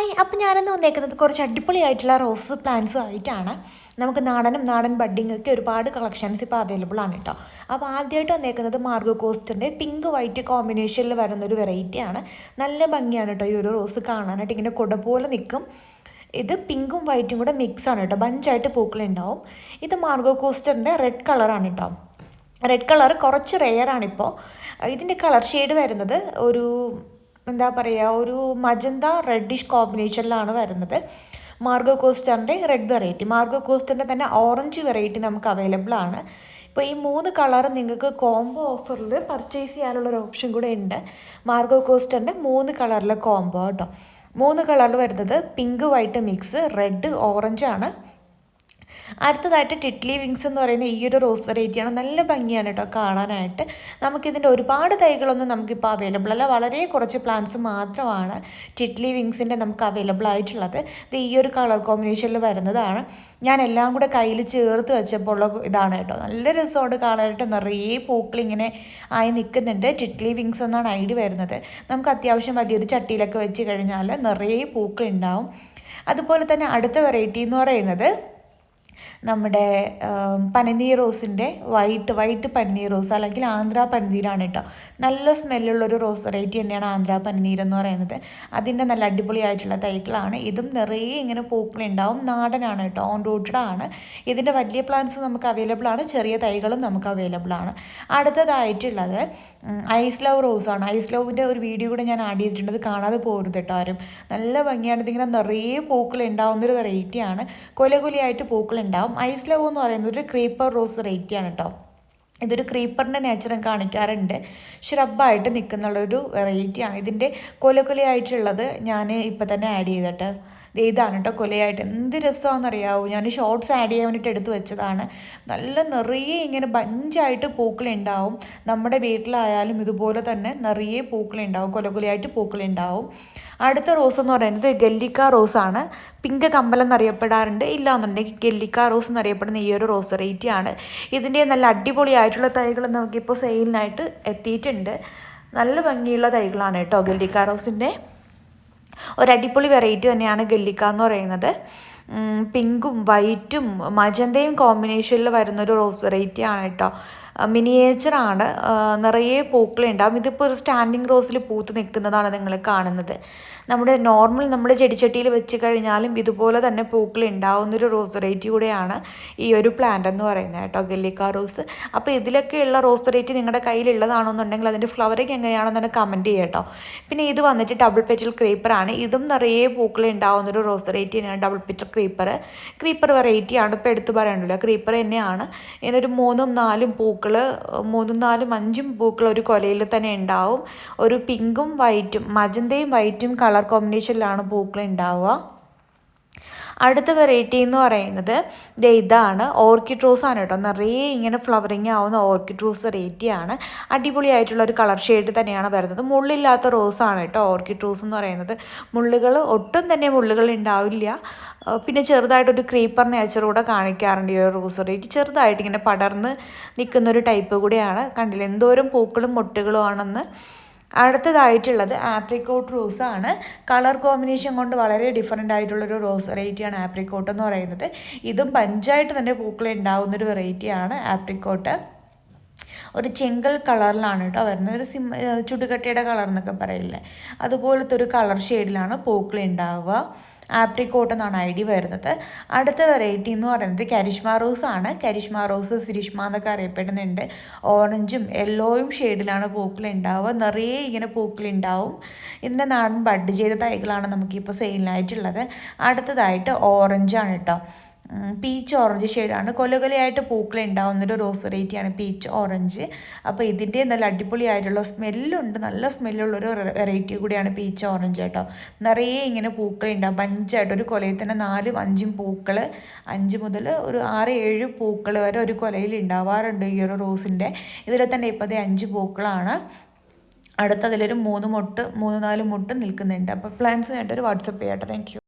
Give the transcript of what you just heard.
Hi അപ്പം ഞാനെന്ന് വന്നേക്കുന്നത് കുറച്ച് അടിപൊളിയായിട്ടുള്ള റോസ് പ്ലാന്റ്സും ആയിട്ടാണ്. നമുക്ക് നാടനും നാടൻ ബഡ്ഡിങ്ങും ഒക്കെ ഒരുപാട് കളക്ഷൻസ് ഇപ്പോൾ അവൈലബിൾ ആണ് കേട്ടോ അപ്പോൾ ആദ്യമായിട്ട് വന്നേക്കുന്നത് മാർഗോ കോസ്റ്റിന്റെ പിങ്ക് വൈറ്റ് കോമ്പിനേഷനിൽ വരുന്ന ഒരു വെറൈറ്റിയാണ് നല്ല ഭംഗിയാണ് കേട്ടോ ഈ ഒരു റോസ് കാണാനായിട്ട്. ഇങ്ങനെ കുട പോലെ നിൽക്കും ഇത് പിങ്കും വൈറ്റും കൂടെ മിക്സ് ആണ് കേട്ടോ ബഞ്ചായിട്ട് പൂക്കളുണ്ടാവും ഇത് മാർഗോ കോസ്റ്ററിന്റെ റെഡ് കളറാണ് കേട്ടോ റെഡ് കളർ കുറച്ച് റെയറാണിപ്പോൾ ഇതിന്റെ കളർ ഷെയ്ഡ് വരുന്നത് ഒരു എന്താ പറയുക ഒരു മജന്ത റെഡിഷ് കോമ്പിനേഷനിലാണ് വരുന്നത്. മാർഗോ കോസ്റ്ററിന്റെ റെഡ് വെറൈറ്റി മാർഗോ കോസ്റ്ററിന്റെ തന്നെ ഓറഞ്ച് വെറൈറ്റി നമുക്ക് അവൈലബിൾ ആണ്. ഇപ്പോൾ ഈ മൂന്ന് കളർ നിങ്ങൾക്ക് കോംബോ ഓഫറിൽ പർച്ചേസ് ചെയ്യാനുള്ള ഒരു ഓപ്ഷൻ കൂടെ ഉണ്ട്. മാർഗോ കോസ്റ്ററിന്റെ മൂന്ന് കളറിലെ കോംബോ കേട്ടോ മൂന്ന് കളറിൽ വരുന്നത് pink white mix red orange ആണ്. അടുത്തതായിട്ട് ടിറ്റ്ലി വിങ്സ് എന്ന് പറയുന്ന ഈ ഒരു റോസ് വെറൈറ്റിയാണ് നല്ല ഭംഗിയാണ് കേട്ടോ കാണാനായിട്ട്. നമുക്കിതിന്റെ ഒരുപാട് തൈകളൊന്നും നമുക്കിപ്പോൾ അവൈലബിൾ അല്ല. വളരെ കുറച്ച് പ്ലാന്റ്സ് മാത്രമാണ് ടിറ്റ്ലി വിങ്സിന്റെ നമുക്ക് അവൈലബിൾ ആയിട്ടുള്ളത്. ഇത് ഈ ഒരു കളർ കോമ്പിനേഷനിൽ വരുന്നതാണ്. ഞാൻ എല്ലാം കൂടെ കയ്യിൽ ചേർത്ത് വെച്ചപ്പോൾ ഉള്ള ഇതാണ് കേട്ടോ. നല്ല രസമുണ്ട് കാണാനായിട്ട്. നിറയെ പൂക്കൾ ഇങ്ങനെ ആയി നിൽക്കുന്നുണ്ട്. ടിറ്റ്ലി വിങ്സ് എന്നാണ് ഐഡി വരുന്നത്. നമുക്ക് അത്യാവശ്യം വലിയൊരു ചട്ടിയിലൊക്കെ വെച്ച് കഴിഞ്ഞാൽ നിറയെ പൂക്കൾ ഉണ്ടാവും. അതുപോലെ തന്നെ അടുത്ത വെറൈറ്റി എന്ന് പറയുന്നത് നമ്മുടെ പനിനീർ റോസിന്റെ വൈറ്റ് വൈറ്റ് പനിനീർ റോസ് അല്ലെങ്കിൽ ആന്ധ്ര പനിനീരാണ് കേട്ടോ. നല്ല സ്മെല്ലുള്ളൊരു റോസ് വെറൈറ്റി തന്നെയാണ് ആന്ധ്ര പനിനീർ എന്ന് പറയുന്നത്. അതിന്റെ നല്ല അടിപൊളിയായിട്ടുള്ള തൈകളാണ്. ഇതും നിറയെ ഇങ്ങനെ പൂക്കളുണ്ടാവും. നാടനാണ് കേട്ടോ. ഓൺ റൂട്ടഡ് ആണ്. ഇതിന്റെ വലിയ പ്ലാന്റ്സ് നമുക്ക് അവൈലബിൾ ആണ്. ചെറിയ തൈകളും നമുക്ക് അവൈലബിൾ ആണ്. അടുത്തതായിട്ടുള്ളത് ഐസ് ലവ് റോസാണ് ഐസ് ലവിന്റെ ഒരു വീഡിയോ കൂടെ ഞാൻ ആഡ് ചെയ്തിട്ടുണ്ട്. അത് കാണാതെ പോകരുത് കേട്ടോ ആരും. നല്ല ഭംഗിയാണ്. ഇതിങ്ങനെ നിറയെ പൂക്കൾ ഉണ്ടാവുന്നൊരു വെറൈറ്റിയാണ്. കൊല പൂക്കളുണ്ടാവും ഉണ്ടാവും. ഐസ് ലവ് എന്ന് പറയുന്നത് ഒരു ക്രീപ്പർ റോസ് വെറൈറ്റിയാണ് കേട്ടോ ഇതൊരു ക്രീപ്പറിന്റെ നേച്ചറും കാണിക്കാറുണ്ട്. ഷ്രബായിട്ട് നിൽക്കുന്നുള്ളൊരു വെറൈറ്റിയാണ് ഇതിന്റെ കൊല കൊലയായിട്ടുള്ളത് ഞാൻ ഇപ്പം തന്നെ ആഡ് ചെയ്തിട്ട്. ഇതാണ് കേട്ടോ കൊലയായിട്ട്. എന്ത് രസമാണെന്നറിയാവൂ ഞാൻ ഷോർട്സ് ആഡ് ചെയ്യാൻ വേണ്ടിയിട്ട് എടുത്തു വെച്ചതാണ്. നല്ല നിറയെ ഇങ്ങനെ ബഞ്ചായിട്ട് പൂക്കളുണ്ടാവും. നമ്മുടെ വീട്ടിലായാലും ഇതുപോലെ തന്നെ നിറയെ പൂക്കളുണ്ടാവും. കൊലകൊലയായിട്ട് പൂക്കളുണ്ടാവും. അടുത്ത റോസ് എന്ന് പറയുന്നത് ഗല്ലിക്ക റോസാണ് പിങ്ക് കമ്പലം എന്നറിയപ്പെടാറുണ്ട്. ഇല്ലാന്നുണ്ടെങ്കിൽ ഗല്ലിക്ക റോസ് എന്നറിയപ്പെടുന്ന ഈ ഒരു റോസ് വെറൈറ്റിയാണ് ഇതിന്റെ നല്ല അടിപൊളിയായിട്ടുള്ള തൈകൾ നമുക്കിപ്പോൾ സെയിലിനായിട്ട് എത്തിയിട്ടുണ്ട്. നല്ല ഭംഗിയുള്ള തൈകളാണ് കേട്ടോ ഗല്ലിക്ക റോസിന്റെ ഒരു അടിപൊളി വെറൈറ്റി തന്നെയാണ് ഗല്ലിക്ക എന്ന് പറയുന്നത്. പിങ്കും വൈറ്റും മജന്തയും കോമ്പിനേഷനിൽ വരുന്നൊരു റോസ് വെറൈറ്റി ആണ് കേട്ടോ മിനിയേച്ചറാണ് നിറയെ പൂക്കളുണ്ടാവും ഇതിപ്പോൾ ഒരു സ്റ്റാൻഡിങ് റോസിൽ പൂത്ത് നിൽക്കുന്നതാണ് നിങ്ങൾ കാണുന്നത്. നമ്മുടെ നോർമൽ നമ്മുടെ ചെടിച്ചട്ടിയിൽ വെച്ച് കഴിഞ്ഞാലും ഇതുപോലെ തന്നെ പൂക്കൾ ഉണ്ടാവുന്നൊരു റോസ് വെറൈറ്റി കൂടെയാണ് ഈ ഒരു പ്ലാന്റ് എന്ന് പറയുന്നത് കേട്ടോ ഗല്ലിക്ക റോസ് അപ്പോൾ ഇതിലൊക്കെയുള്ള റോസ് വെറൈറ്റി നിങ്ങളുടെ കയ്യിലുള്ളതാണെന്നുണ്ടെങ്കിൽ അതിന്റെ ഫ്ലവറിങ് എങ്ങനെയാണെന്ന് കമന്റ് ചെയ്യട്ടോ പിന്നെ ഇത് വന്നിട്ട് ഡബിൾ പെറ്റൽ ക്രീപ്പറാണ് ഇതും നിറയെ പൂക്കൾ ഉണ്ടാവുന്നൊരു റോസ് വെറൈറ്റി തന്നെയാണ് ഡബിൾ പെറ്റൽ ക്രീപ്പർ ക്രീപ്പർ വെറൈറ്റിയാണ് ഇപ്പോൾ എടുത്ത് പറയണ്ടല്ലോ. ക്രീപ്പർ തന്നെയാണ്. ഇതിനൊരു മൂന്നും നാലും പൂക്കൾ മൂന്നും നാലും അഞ്ചും പൂക്കൾ ഒരു കൊലയിൽ തന്നെ ഉണ്ടാവും. ഒരു പിങ്കും വൈറ്റും മജന്തയും വൈറ്റും കളർ കോമ്പിനേഷനിലാണ് പൂക്കൾ ഉണ്ടാവുക. അടുത്ത വെറൈറ്റി എന്ന് പറയുന്നത് ഇതാണ് ഓർക്കിഡ് റോസ് ആണ് കേട്ടോ. നിറയെ ഇങ്ങനെ ഫ്ലവറിങ് ആവുന്ന ഓർക്കിഡ് റോസ് വെറൈറ്റിയാണ് അടിപൊളിയായിട്ടുള്ള ഒരു കളർ ഷെയ്ഡ് തന്നെയാണ് വരുന്നത്. മുള്ളില്ലാത്ത റോസാണ് കേട്ടോ ഓർക്കിഡ് റോസ് എന്ന് പറയുന്നത്. മുള്ളുകൾ ഒട്ടും തന്നെ മുള്ളുകൾ ഉണ്ടാവില്ല പിന്നെ ചെറുതായിട്ടൊരു ക്രീപ്പർ നേച്ചർ കൂടെ കാണിക്കാറുണ്ട് ഈ ഒരു റോസ് വെറൈറ്റി ചെറുതായിട്ട് ഇങ്ങനെ പടർന്ന് നിൽക്കുന്ന ഒരു ടൈപ്പ് കൂടിയാണ്. കണ്ടില്ല? എന്തോരം പൂക്കളും മൊട്ടുകളും ആണെന്ന്. അടുത്തതായിട്ടുള്ളത് ആപ്രിക്കോട്ട് റോസ് ആണ്. കളർ കോമ്പിനേഷൻ കൊണ്ട് വളരെ ഡിഫറെന്റ് ആയിട്ടുള്ളൊരു റോസ് വെറൈറ്റിയാണ് ആപ്രിക്കോട്ട് എന്ന് പറയുന്നത്. ഇതും പഞ്ചായിട്ട് തന്നെ പൂക്കൾ ഉണ്ടാകുന്നൊരു വെറൈറ്റിയാണ് ആപ്രിക്കോട്ട്. ഒരു ചെങ്കൽ കളറിലാണ് കേട്ടോ വരുന്നത്. ഒരു സിം ചുടുകട്ടയുടെ കളർ എന്നൊക്കെ പറയില്ലേ. അതുപോലത്തെ ഒരു കളർ ഷെയ്ഡിലാണ് പൂക്കൾ ഉണ്ടാവുക. ആപ്രിക്കോട്ട് എന്നാണ് ഐ ഡി വരുന്നത്. അടുത്ത വെറൈറ്റി എന്ന് പറയുന്നത് കരിഷ്മ റോസ് ആണ്. കരിഷ്മ റോസ് സിരിഷ്മ എന്നൊക്കെ അറിയപ്പെടുന്നുണ്ട്. ഓറഞ്ചും യെല്ലോയും ഷെയ്ഡിലാണ് പൂക്കൾ ഉണ്ടാവുക നിറയെ ഇങ്ങനെ പൂക്കൾ ഉണ്ടാവും ഇതിന്റെ നാടൻ ബഡ് ചെയ്ത തൈകളാണ് നമുക്കിപ്പോൾ സെയിലിനായിട്ടുള്ളത്. അടുത്തതായിട്ട് ഓറഞ്ചാണ് കേട്ടോ. പീച്ച് ഓറഞ്ച് ഷെയ്ഡാണ് കൊലകൊലയായിട്ട് പൂക്കൾ ഉണ്ടാവുന്നൊരു റോസ് വെറൈറ്റിയാണ് പീച്ച് ഓറഞ്ച് അപ്പോൾ ഇതിന്റെ നല്ല അടിപൊളിയായിട്ടുള്ള സ്മെല്ലുണ്ട് നല്ല സ്മെല്ലുള്ളൊരു വെറൈറ്റി കൂടിയാണ് പീച്ച് ഓറഞ്ച് കേട്ടോ. നിറയെ ഇങ്ങനെ പൂക്കൾ ഉണ്ടാവും. അഞ്ചായിട്ട് ഒരു കൊലയിൽ തന്നെ നാലും അഞ്ചും പൂക്കൾ അഞ്ച് മുതൽ ഒരു ആറ് ഏഴ് പൂക്കൾ വരെ ഒരു കൊലയിൽ ഉണ്ടാവാറുണ്ട് ഈ ഒരു റോസിന്റെ ഇതിൽ തന്നെ ഇപ്പോൾ അഞ്ച് പൂക്കളാണ്. അടുത്തതിലൊരു മൂന്ന് മുട്ട് മൂന്ന് നാല് മുട്ട് നിൽക്കുന്നുണ്ട്. അപ്പോൾ പ്ലാൻസ് ഒരു വാട്സപ്പ് ചെയ്യാട്ടോ താങ്ക്